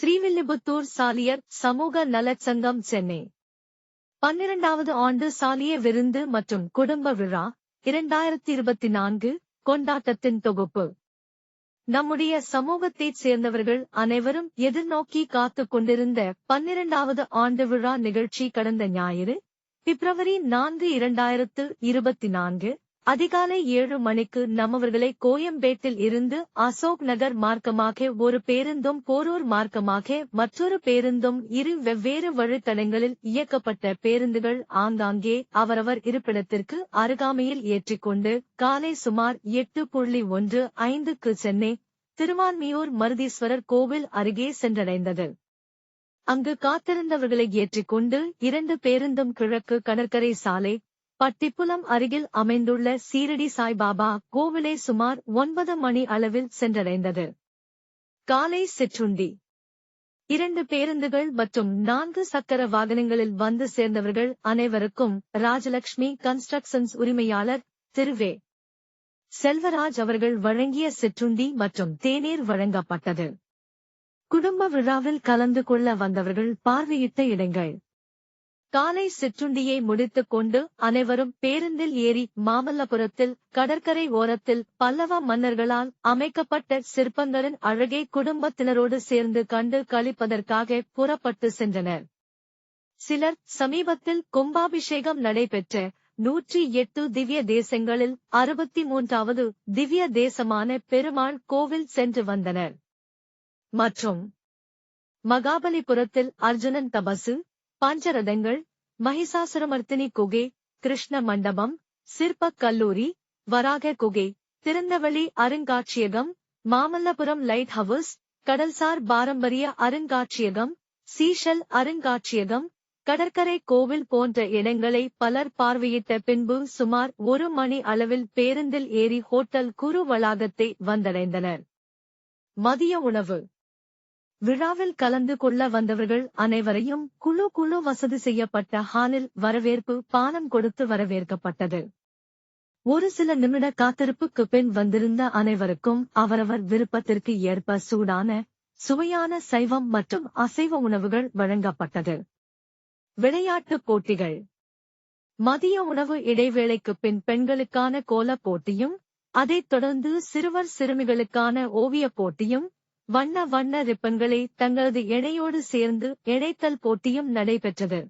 ஸ்ரீவில்லிபுத்தூர் சாலியர் சமூக நலச்சங்கம் சென்னை. பன்னிரண்டாவது ஆண்டு சாலிய விருந்து மற்றும் குடும்ப விழா இரண்டாயிரத்தி இருபத்தி நான்கு கொண்டாட்டத்தின் தொகுப்பு. நம்முடைய சமூகத்தைச் சேர்ந்தவர்கள் அனைவரும் எதிர்நோக்கி காத்துக் கொண்டிருந்த பன்னிரண்டாவது ஆண்டு விழா நிகழ்ச்சி கடந்த ஞாயிறு பிப்ரவரி நான்கு இரண்டாயிரத்து இருபத்தி நான்கு அதிகாலை ஏழு மணிக்கு நம்மவர்களை கோயம்பேட்டில் இருந்து அசோக் நகர் மார்க்கமாக ஒரு பேருந்தும் போரூர் மார்க்கமாக மற்றொரு பேருந்தும் இரு வெவ்வேறு வழித்தடங்களில் இயக்கப்பட்ட பேருந்துகள் ஆங்காங்கே அவரவர் இருப்பிடத்திற்கு அருகாமையில் ஏற்றிக்கொண்டு காலை சுமார் எட்டு புள்ளி ஒன்று ஐந்துக்கு சென்னை திருவான்மியூர் மருதீஸ்வரர் கோவில் அருகே சென்றடைந்தது. அங்கு காத்திருந்தவர்களை ஏற்றிக்கொண்டு இரண்டு பேருந்தும் கிழக்கு கடற்கரை சாலை பட்டிப்புலம் அருகில் அமைந்துள்ள சீரடி சாய்பாபா கோவிலை சுமார் ஒன்பது மணி அளவில் சென்றடைந்தது. காலை சிற்றுண்டி. இரண்டு பேருந்துகள் மற்றும் நான்கு சக்கர வாகனங்களில் வந்து சேர்ந்தவர்கள் அனைவருக்கும் ராஜலட்சுமி கன்ஸ்ட்ரக்ஷன்ஸ் உரிமையாளர் திருவே செல்வராஜ் அவர்கள் வழங்கிய சிற்றுண்டி மற்றும் தேநீர் வழங்கப்பட்டது. குடும்ப விழாவில் கலந்து கொள்ள வந்தவர்கள் பார்வையிட்ட இடங்கள். காலை சிற்றுண்டியை முடித்துக் கொண்டு அனைவரும் பேருந்தில் ஏறி மாமல்லபுரத்தில் கடற்கரை ஓரத்தில் பல்லவ மன்னர்களால் அமைக்கப்பட்ட சிற்பங்களின் அழகை குடும்பத்தினரோடு சேர்ந்து கண்டு கழிப்பதற்காக புறப்பட்டு சென்றனர். சிலர் சமீபத்தில் கும்பாபிஷேகம் நடைபெற்ற நூற்றி எட்டு திவ்ய தேசங்களில் அறுபத்தி மூன்றாவது திவ்ய தேசமான பெருமாள் கோவில் சென்று வந்தனர். மற்றும் மகாபலிபுரத்தில் அர்ஜுனன் தபசு பாஞ்சரதங்கள் மகிஷாசுரமர்த்தினி குகை கிருஷ்ண மண்டபம் சிற்பக் கல்லூரி வராக குகை திருந்தவழி அருங்காட்சியகம் மாமல்லபுரம் லைட் ஹவுஸ் கடல்சார் பாரம்பரிய அருங்காட்சியகம் சீஷல் அருங்காட்சியகம் கடற்கரை கோவில் போன்ற இடங்களை பலர் பார்வையிட்ட பின்பு சுமார் ஒரு மணி அளவில் பேருந்தில் ஏறி ஹோட்டல் குரு வளாகத்தை வந்தடைந்தனர். மதிய உணவு. விழாவில் கலந்து கொள்ள வந்தவர்கள் அனைவரையும் குழு குழு வசதி செய்யப்பட்ட ஹாலில் வரவேற்பு பானம் கொடுத்து வரவேற்கப்பட்டது. ஒரு சில நிமிட காத்திருப்புக்கு பின் வந்திருந்த அனைவருக்கும் அவரவர் விருப்பத்திற்கு ஏற்ப சூடான சுவையான சைவம் மற்றும் அசைவ உணவுகள் வழங்கப்பட்டது. விளையாட்டுப் போட்டிகள். மதிய உணவு இடைவேளைக்கு பின் பெண்களுக்கான கோலப் போட்டியும் அதைத் தொடர்ந்து சிறுவர் சிறுமிகளுக்கான ஓவியப் போட்டியும் வண்ண வண்ண ரிப்பன்களை தங்களது எடையோடு சேர்ந்து எடைத்தல் போட்டியும் நடைபெற்றது.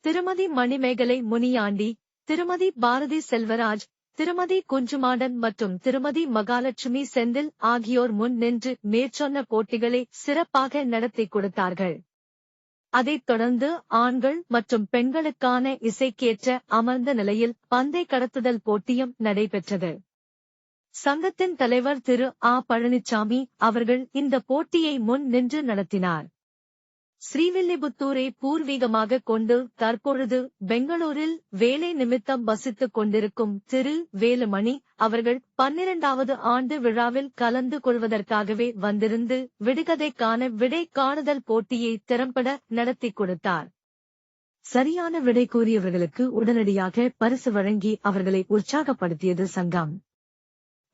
திருமதி மணிமேகலை முனியாண்டி திருமதி பாரதி செல்வராஜ் திருமதி குஞ்சுமாடன் மற்றும் திருமதி மகாலட்சுமி செந்தில் ஆகியோர் முன் நின்று மேற்சொன்ன போட்டிகளை சிறப்பாக நடத்தி கொடுத்தார்கள். அதைத் தொடர்ந்து ஆண்கள் மற்றும் பெண்களுக்கான இசைக்கேற்ற அமர்ந்த நிலையில் பந்தை கடத்துதல் போட்டியும் நடைபெற்றது. சங்கத்தின் தலைவர் திரு ஆ. பழனிசாமி அவர்கள் இந்த போட்டியை முன் நின்று நடத்தினார். ஸ்ரீவில்லிபுத்தூரை பூர்வீகமாக கொண்டு தற்பொழுது பெங்களூரில் வேலை நிமித்தம் வசித்துக் கொண்டிருக்கும் திரு. வேலுமணி அவர்கள் பன்னிரண்டாவது ஆண்டு விழாவில் கலந்து கொள்வதற்காகவே வந்திருந்து விடுகதைக்கான விடை காணுதல் போட்டியை திறம்பட நடத்தி கொடுத்தார். சரியான விடை கூறியவர்களுக்கு உடனடியாக பரிசு வழங்கி அவர்களை உற்சாகப்படுத்தியது சங்கம்.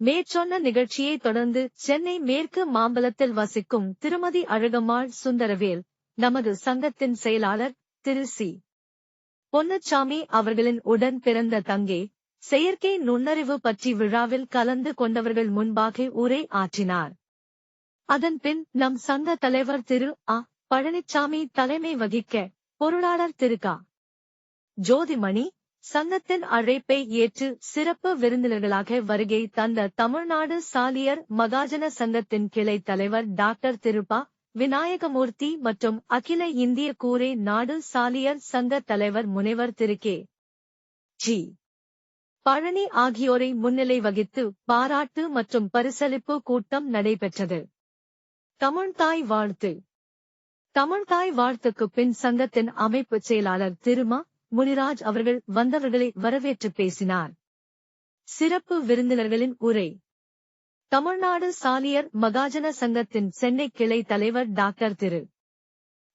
மேற்சொன்ன நிகழ்ச்சியை தொடர்ந்து சென்னை மேற்கு மாம்பலத்தில் வசிக்கும் திருமதி அழகம்மாள் சுந்தரவேல் நமது சங்கத்தின் செயலாளர் திரு. சி. பொன்னச்சாமி அவர்களின் உடன் பிறந்த தங்கே செயற்கை நுண்ணறிவு பற்றி விழாவில் கலந்து கொண்டவர்கள் முன்பாக உரை ஆற்றினார். அதன்பின் நம் சங்க தலைவர் திரு. அ பழனிச்சாமி தலைமை வகிக்க பொருளாளர் திரு. கா. ஜோதிமணி சங்கத்தின் அழைப்பை ஏற்று சிறப்பு விருந்தினர்களாக வருகை தந்த தமிழ்நாடு சாலியர் மகாஜன சங்கத்தின் கிளை தலைவர் டாக்டர் திருப்பா விநாயகமூர்த்தி மற்றும் அகில இந்திய கூரை நாடு சாலியர் சங்க தலைவர் முனைவர் திரு கே. ஜி. பழனி ஆகியோரை முன்னிலை வகித்து பாராட்டு மற்றும் பரிசளிப்பு கூட்டம் நடைபெற்றது. தமிழ்தாய் வாழ்த்து. தமிழ்தாய் வாழ்த்துக்கு பின் சங்கத்தின் அமைப்பு செயலாளர் திருமா முனிராஜ் அவர்கள் வந்தவர்களை வரவேற்று பேசினார். சிறப்பு விருந்தினர்களின் உரை. தமிழ்நாடு சாலியர் மகாஜன சங்கத்தின் சென்னை கிளை தலைவர் டாக்டர் திரு.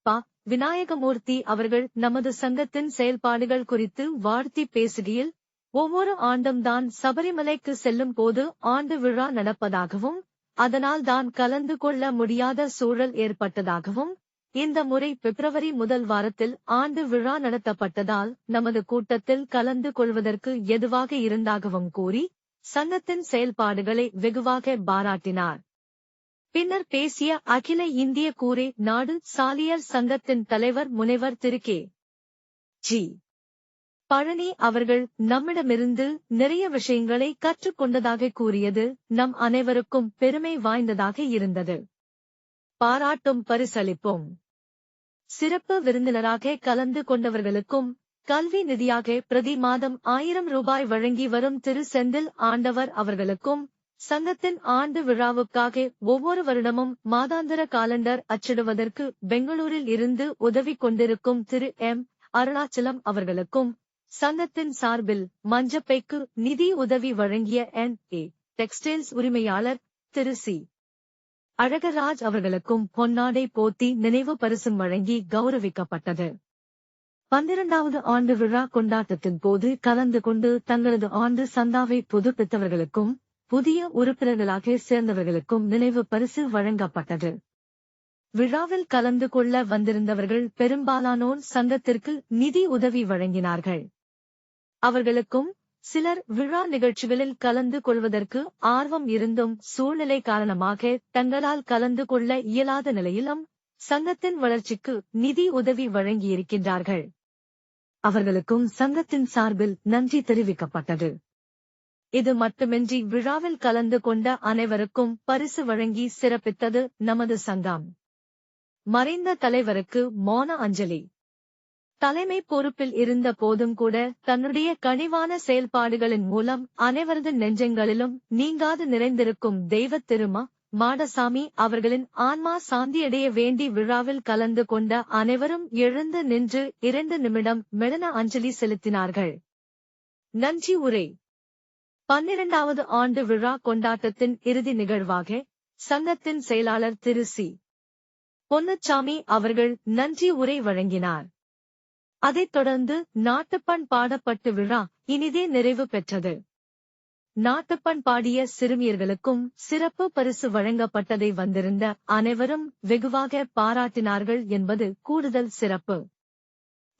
பா. விநாயகமூர்த்தி அவர்கள் நமது சங்கத்தின் செயல்பாடுகள் குறித்து வாழ்த்தி பேசுகையில் ஒவ்வொரு ஆண்டும் தான் சபரிமலைக்கு செல்லும் போது ஆண்டு விழா நடப்பதாகவும் அதனால் தான் கலந்து கொள்ள முடியாத சூழல் ஏற்பட்டதாகவும் இந்த முறை பிப்ரவரி முதல் வாரத்தில் ஆண்டு விழா நடத்தப்பட்டதால் நமது கூட்டத்தில் கலந்து கொள்வதற்கு எதுவாக இருந்தாகவும் கூறி சங்கத்தின் செயல்பாடுகளை வெகுவாக பாராட்டினார். பின்னர் பேசிய அகில இந்திய கூரே நாடு சாலியர் சங்கத்தின் தலைவர் முனைவர் திரு கே. ஜி. பழனி அவர்கள் நம்மிடமிருந்து நிறைய விஷயங்களை கற்றுக்கொண்டதாக கூறியது நம் அனைவருக்கும் பெருமை வாய்ந்ததாக இருந்தது. பாராட்டும் பரிசளிப்போம். சிறப்பு விருந்தினராக கலந்து கொண்டவர்களுக்கும் கல்வி நிதியாக பிரதி மாதம் ஆயிரம் ரூபாய் வழங்கி வரும் திரு செந்தில் ஆண்டவர் அவர்களுக்கும் சங்கத்தின் ஆண்டு விழாவுக்காக ஒவ்வொரு வருடமும் மாதாந்திர காலண்டர் அச்சிடுவதற்கு பெங்களூரில் இருந்து உதவி கொண்டிருக்கும் திரு எம். அருணாச்சலம் அவர்களுக்கும் சங்கத்தின் சார்பில் மஞ்சப்பைக்கு நிதி உதவி வழங்கிய என். ஏ. டெக்ஸ்டைல்ஸ் உரிமையாளர் திரு சி. அழகராஜ் அவர்களுக்கும் பொன்னாடை போத்தி நினைவு பரிசும் வழங்கி கௌரவிக்கப்பட்டது. பன்னிரண்டாவது ஆண்டு விழா கொண்டாட்டத்தின் போது கலந்து கொண்டு தங்களது ஆண்டு சந்தாவை புதுப்பித்தவர்களுக்கும் புதிய உறுப்பினர்களாக சேர்ந்தவர்களுக்கும் நினைவு பரிசு வழங்கப்பட்டது. விழாவில் கலந்து கொள்ள வந்திருந்தவர்கள் பெரும்பாலானோர் சங்கத்திற்கு நிதி உதவி வழங்கினார்கள். அவர்களுக்கும் சிலர் விழா நிகழ்ச்சிகளில் கலந்து கொள்வதற்கு ஆர்வம் இருந்தும் சூழ்நிலை காரணமாக தங்களால் கலந்து கொள்ள இயலாத நிலையிலும் சங்கத்தின் வளர்ச்சிக்கு நிதி உதவி வழங்கியிருக்கின்றார்கள். அவர்களுக்கும் சங்கத்தின் சார்பில் நன்றி தெரிவிக்கப்பட்டது. இது மட்டுமின்றி விழாவில் கலந்து கொண்ட அனைவருக்கும் பரிசு வழங்கி சிறப்பித்தது நமது சங்கம். மறைந்த தலைவருக்கு மௌன அஞ்சலி. தலைமை பொறுப்பில் இருந்த போதும் கூட தன்னுடைய கனிவான செயல்பாடுகளின் மூலம் அனைவரது நெஞ்சங்களிலும் நீங்காது நிறைந்திருக்கும் தெய்வத் திருமா மாடசாமி அவர்களின் ஆன்மா சாந்தியடைய வேண்டி விழாவில் கலந்து கொண்ட அனைவரும் எழுந்து நின்று இரண்டு நிமிடம் மெடன அஞ்சலி செலுத்தினார்கள். நன்றி உரை. பன்னிரண்டாவது ஆண்டு விழா கொண்டாட்டத்தின் இறுதி நிகழ்வாக சங்கத்தின் செயலாளர் திரு சி. பொன்னச்சாமி அவர்கள் நன்றி உரை வழங்கினார். அதைத் தொடர்ந்து நாட்டுப்பண் பாடப்பட்டு விழா இனிதே நிறைவு பெற்றது. நாட்டுப்பண் பாடிய சிறுமியர்களுக்கும் சிறப்பு பரிசு வழங்கப்பட்டதை வந்திருந்த அனைவரும் வெகுவாக பாராட்டினார்கள் என்பது கூடுதல் சிறப்பு.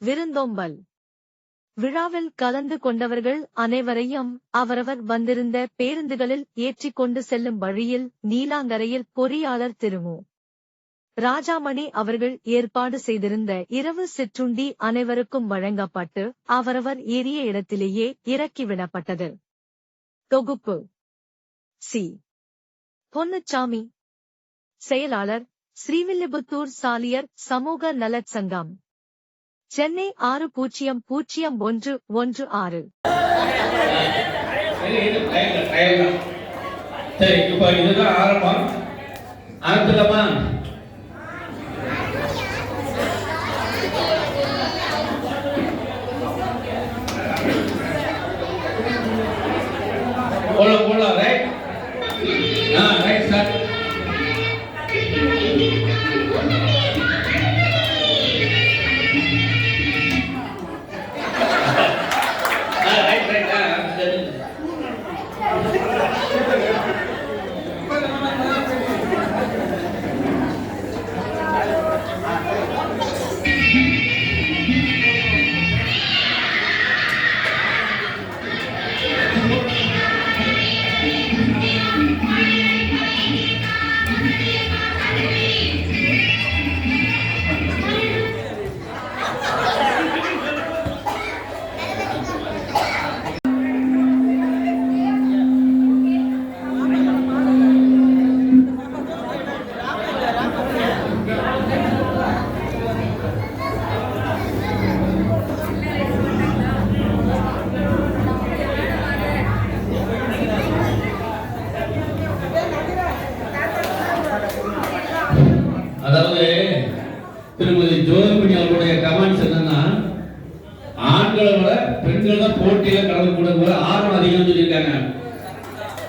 விருந்தோம்பல். விழாவில் கலந்து கொண்டவர்கள் அனைவரையும் அவரவர் வந்திருந்த பேருந்துகளில் ஏற்றிக் கொண்டு செல்லும் வழியில் நீலாங்கரையில் பொறியாளர் திருமு. ராஜாமணி அவர்கள் ஏற்பாடு செய்திருந்த இரவு சிற்றுண்டி அனைவருக்கும் வழங்கப்பட்டு அவரவர் ஏறிய இடத்திலேயே இறக்கிவிடப்பட்டது. தொகுப்பு. சி. பொன்னுச்சாமி. செயலாளர் ஸ்ரீவில்லிபுத்தூர் சாலியர் சமூக நலச் சங்கம். சென்னை ஆறு பூஜ்ஜியம் பூஜ்ஜியம் ஒன்று ஒன்று ஆறு. சரி இப்போ இதுதான் ஆரம்பம். ஆரம்பிக்கலாமா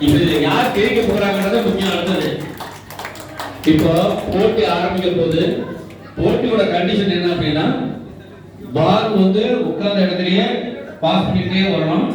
இதுல யார் ஜெயிக்க போறாங்கன்றத முக்கியம் அடுத்தது இப்போ போட்டி ஆரம்பிக்க போது போட்டியோட கண்டிஷன் என்ன அப்படின்னா பால் வந்து உட்கார்ந்த இடத்துலயே பாஸ் பண்ணிட்டே வரணும்.